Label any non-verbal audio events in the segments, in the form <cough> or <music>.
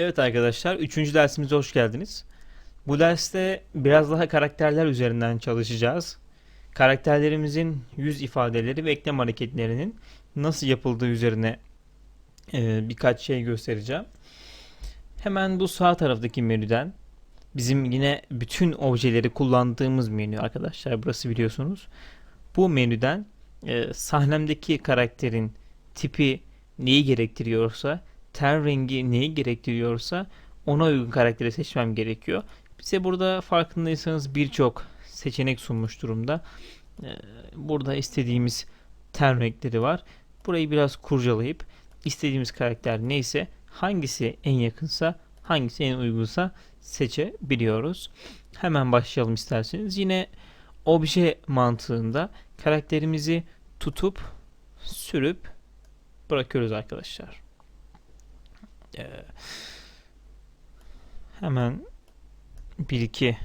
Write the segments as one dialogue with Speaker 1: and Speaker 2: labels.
Speaker 1: Evet arkadaşlar, üçüncü dersimize hoş geldiniz. Bu derste biraz daha karakterler üzerinden çalışacağız. Karakterlerimizin yüz ifadeleri ve eklem hareketlerinin nasıl yapıldığı üzerine e, birkaç şey göstereceğim. Hemen bu sağ taraftaki menüden bizim yine bütün objeleri kullandığımız menü arkadaşlar. Burası biliyorsunuz. Bu menüden e, sahnemdeki karakterin tipi neyi gerektiriyorsa ten rengi neyi gerektiriyorsa ona uygun karakteri seçmem gerekiyor. Bize burada farkındaysanız birçok seçenek sunmuş durumda. Ee, Burada istediğimiz ten renkleri var. Burayı biraz kurcalayıp istediğimiz karakter neyse hangisi en yakınsa hangisi en uygunsa seçebiliyoruz. Hemen başlayalım isterseniz. Yine obje mantığında karakterimizi tutup sürüp bırakıyoruz arkadaşlar. Ee, hemen bir iki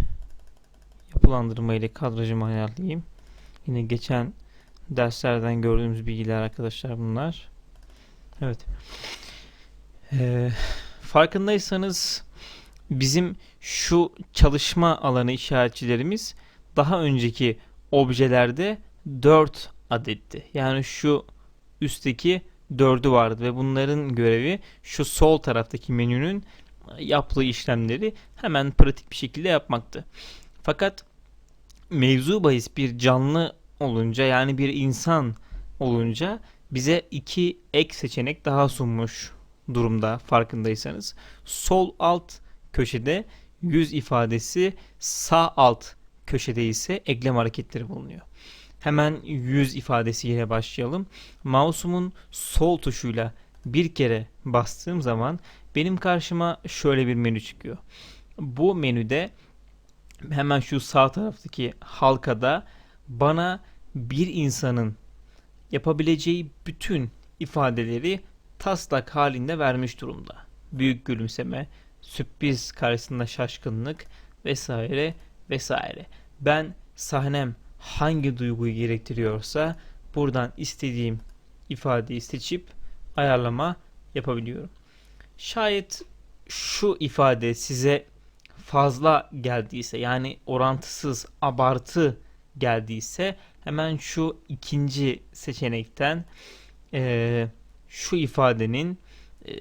Speaker 1: yapılandırma ile kadrajımı ayarlayayım. Yine geçen derslerden gördüğümüz bilgiler arkadaşlar bunlar. Evet. Ee, farkındaysanız bizim şu çalışma alanı işaretçilerimiz daha önceki objelerde 4 adetti. Yani şu üstteki 4'ü vardı ve bunların görevi şu sol taraftaki menünün yaptığı işlemleri hemen pratik bir şekilde yapmaktı. Fakat mevzu bahis bir canlı olunca yani bir insan olunca bize iki ek seçenek daha sunmuş durumda farkındaysanız. Sol alt köşede yüz ifadesi, sağ alt köşede ise eklem hareketleri bulunuyor. Hemen yüz ifadesiyle başlayalım. Mouse'umun sol tuşuyla bir kere bastığım zaman benim karşıma şöyle bir menü çıkıyor. Bu menüde hemen şu sağ taraftaki halkada bana bir insanın yapabileceği bütün ifadeleri taslak halinde vermiş durumda. Büyük gülümseme, sürpriz karşısında şaşkınlık vesaire vesaire. Ben sahnem hangi duyguyu gerektiriyorsa buradan istediğim ifadeyi seçip ayarlama yapabiliyorum. Şayet şu ifade size fazla geldiyse yani orantısız abartı geldiyse hemen şu ikinci seçenekten eee, şu ifadenin eee,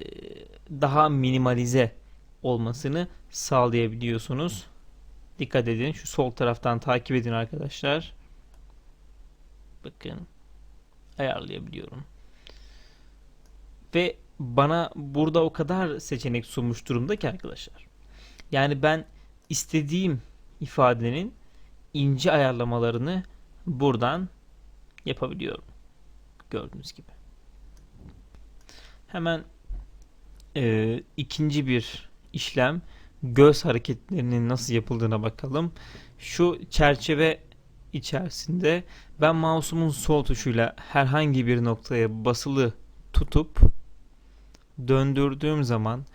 Speaker 1: daha minimalize olmasını sağlayabiliyorsunuz. Dikkat edin şu sol taraftan takip edin arkadaşlar. Bakın ayarlayabiliyorum. Ve bana burada o kadar seçenek sunmuş durumda ki arkadaşlar. Yani ben istediğim ifadenin ince ayarlamalarını buradan yapabiliyorum. Gördüğünüz gibi. Hemen e, ikinci bir işlem göz hareketlerinin nasıl yapıldığına bakalım. Şu çerçeve içerisinde ben mouse'umun sol tuşuyla herhangi bir noktaya basılı tutup döndürdüğüm zaman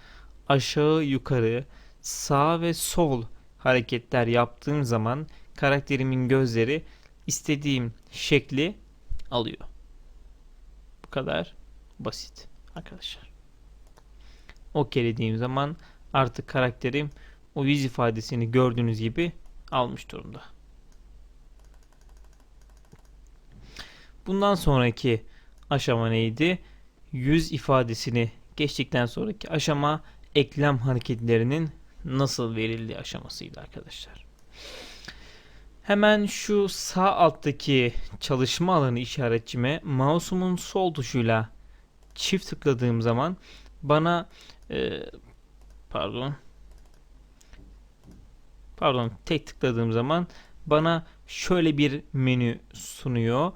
Speaker 1: aşağı yukarı sağ ve sol hareketler yaptığım zaman karakterimin gözleri istediğim şekli alıyor. Bu kadar basit arkadaşlar. OK dediğim zaman artık karakterim o yüz ifadesini gördüğünüz gibi almış durumda. Bundan sonraki aşama neydi? Yüz ifadesini geçtikten sonraki aşama eklem hareketlerinin nasıl verildiği aşamasıydı arkadaşlar. Hemen şu sağ alttaki çalışma alanı işaretçime mouse'umun sol tuşuyla çift tıkladığım zaman bana e, pardon pardon tek tıkladığım zaman bana şöyle bir menü sunuyor.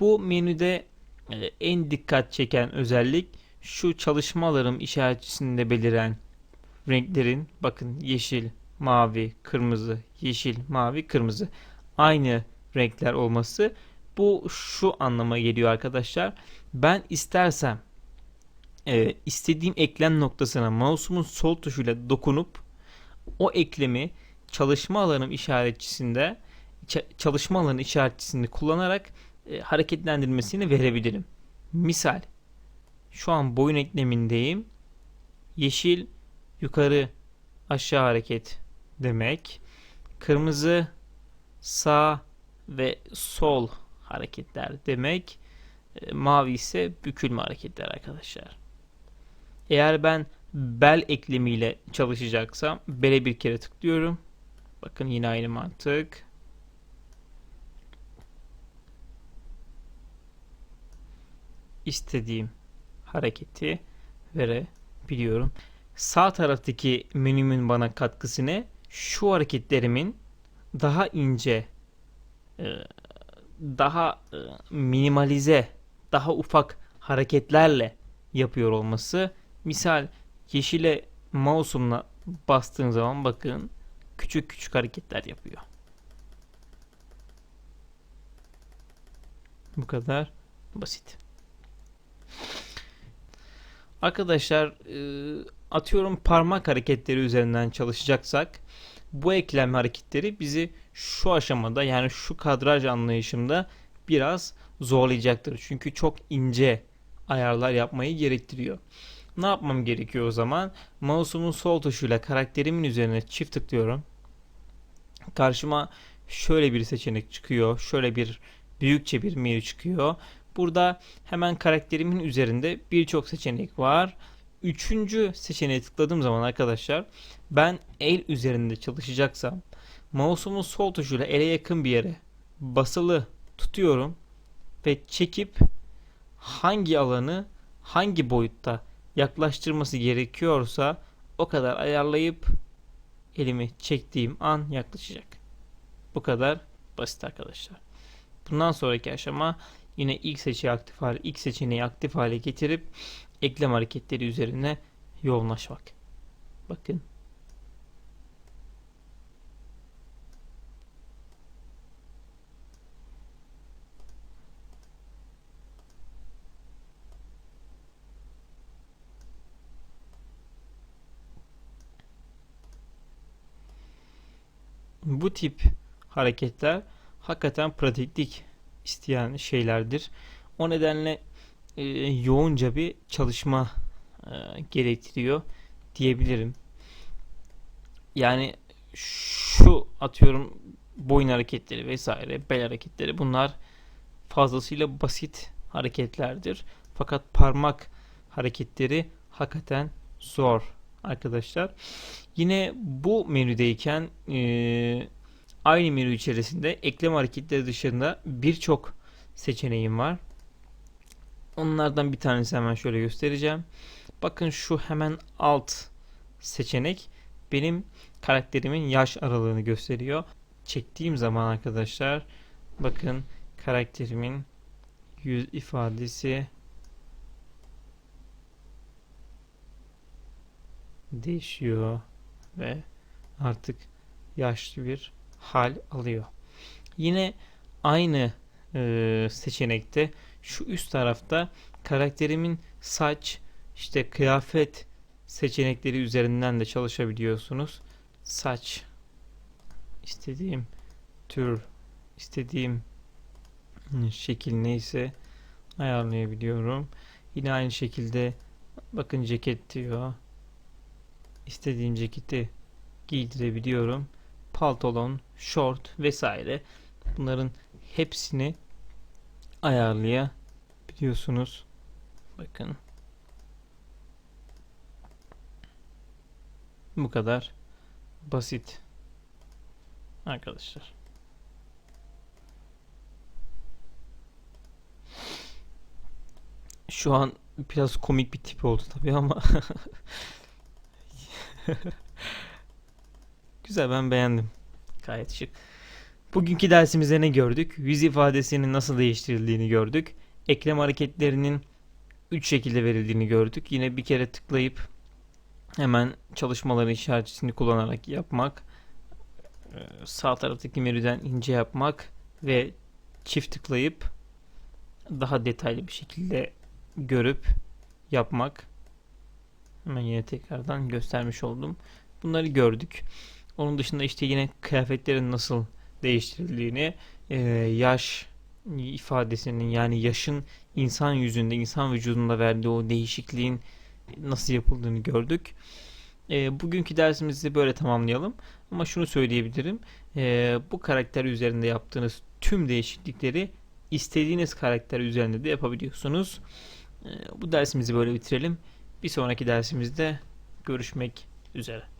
Speaker 1: Bu menüde e, en dikkat çeken özellik şu çalışmalarım işaretçisinde beliren renklerin bakın yeşil, mavi, kırmızı, yeşil, mavi, kırmızı aynı renkler olması. Bu şu anlama geliyor arkadaşlar. Ben istersem e, istediğim eklem noktasına mouse'umun sol tuşuyla dokunup o eklemi çalışma alanım işaretçisinde ça- çalışma alanı işaretçisini kullanarak e, hareketlendirmesini verebilirim. Misal şu an boyun eklemindeyim. Yeşil yukarı aşağı hareket demek. Kırmızı sağ ve sol hareketler demek. E, Mavi ise bükülme hareketler arkadaşlar. Eğer ben bel eklemiyle çalışacaksam bele bir kere tıklıyorum. Bakın yine aynı mantık. istediğim hareketi verebiliyorum. Sağ taraftaki menümün bana katkısı ne? Şu hareketlerimin daha ince, e, daha e, minimalize, daha ufak hareketlerle yapıyor olması. Misal yeşile mouse'umla bastığım zaman bakın küçük küçük hareketler yapıyor. Bu kadar basit. Arkadaşlar e, atıyorum parmak hareketleri üzerinden çalışacaksak bu eklem hareketleri bizi şu aşamada yani şu kadraj anlayışımda biraz zorlayacaktır. Çünkü çok ince ayarlar yapmayı gerektiriyor. Ne yapmam gerekiyor o zaman? Mouse'umun sol tuşuyla karakterimin üzerine çift tıklıyorum. Karşıma şöyle bir seçenek çıkıyor. Şöyle bir büyükçe bir menü çıkıyor. Burada hemen karakterimin üzerinde birçok seçenek var. Üçüncü seçeneğe tıkladığım zaman arkadaşlar ben el üzerinde çalışacaksam mouse'umun sol tuşuyla ele yakın bir yere basılı tutuyorum ve çekip hangi alanı hangi boyutta yaklaştırması gerekiyorsa o kadar ayarlayıp elimi çektiğim an yaklaşacak. Bu kadar basit arkadaşlar. Bundan sonraki aşama yine ilk seçeneği aktif hale, ilk seçeneği aktif hale getirip eklem hareketleri üzerine yoğunlaşmak. Bakın. Bu tip hareketler hakikaten pratiklik isteyen şeylerdir. O nedenle e, yoğunca bir çalışma e, gerektiriyor diyebilirim. Yani şu atıyorum boyun hareketleri vesaire, bel hareketleri bunlar fazlasıyla basit hareketlerdir. Fakat parmak hareketleri hakikaten zor arkadaşlar. Yine bu menüdeyken e, aynı menü içerisinde eklem hareketleri dışında birçok seçeneğim var. Onlardan bir tanesi hemen şöyle göstereceğim. Bakın şu hemen alt seçenek benim karakterimin yaş aralığını gösteriyor. Çektiğim zaman arkadaşlar bakın karakterimin yüz ifadesi değişiyor ve artık yaşlı bir hal alıyor. Yine aynı e, seçenekte şu üst tarafta karakterimin saç, işte kıyafet seçenekleri üzerinden de çalışabiliyorsunuz. Saç istediğim tür, istediğim şekil neyse ayarlayabiliyorum. Yine aynı şekilde bakın ceket diyor. İstediğim ceketi giydirebiliyorum. Paltolon, short vesaire. Bunların hepsini ayarlayabiliyorsunuz. Bakın. Bu kadar basit. Arkadaşlar. Şu an biraz komik bir tip oldu tabii ama <laughs> Güzel ben beğendim. Gayet şık. Bugünkü dersimizde ne gördük? Yüz ifadesinin nasıl değiştirildiğini gördük. Eklem hareketlerinin 3 şekilde verildiğini gördük. Yine bir kere tıklayıp hemen çalışmaları işaretini kullanarak yapmak. Ee, sağ taraftaki menüden ince yapmak ve çift tıklayıp daha detaylı bir şekilde görüp yapmak. Hemen yine tekrardan göstermiş oldum. Bunları gördük. Onun dışında işte yine kıyafetlerin nasıl değiştirildiğini, e, yaş ifadesinin yani yaşın insan yüzünde, insan vücudunda verdiği o değişikliğin nasıl yapıldığını gördük. E, bugünkü dersimizi böyle tamamlayalım. Ama şunu söyleyebilirim. E, bu karakter üzerinde yaptığınız tüm değişiklikleri istediğiniz karakter üzerinde de yapabiliyorsunuz. E, bu dersimizi böyle bitirelim. Bir sonraki dersimizde görüşmek üzere.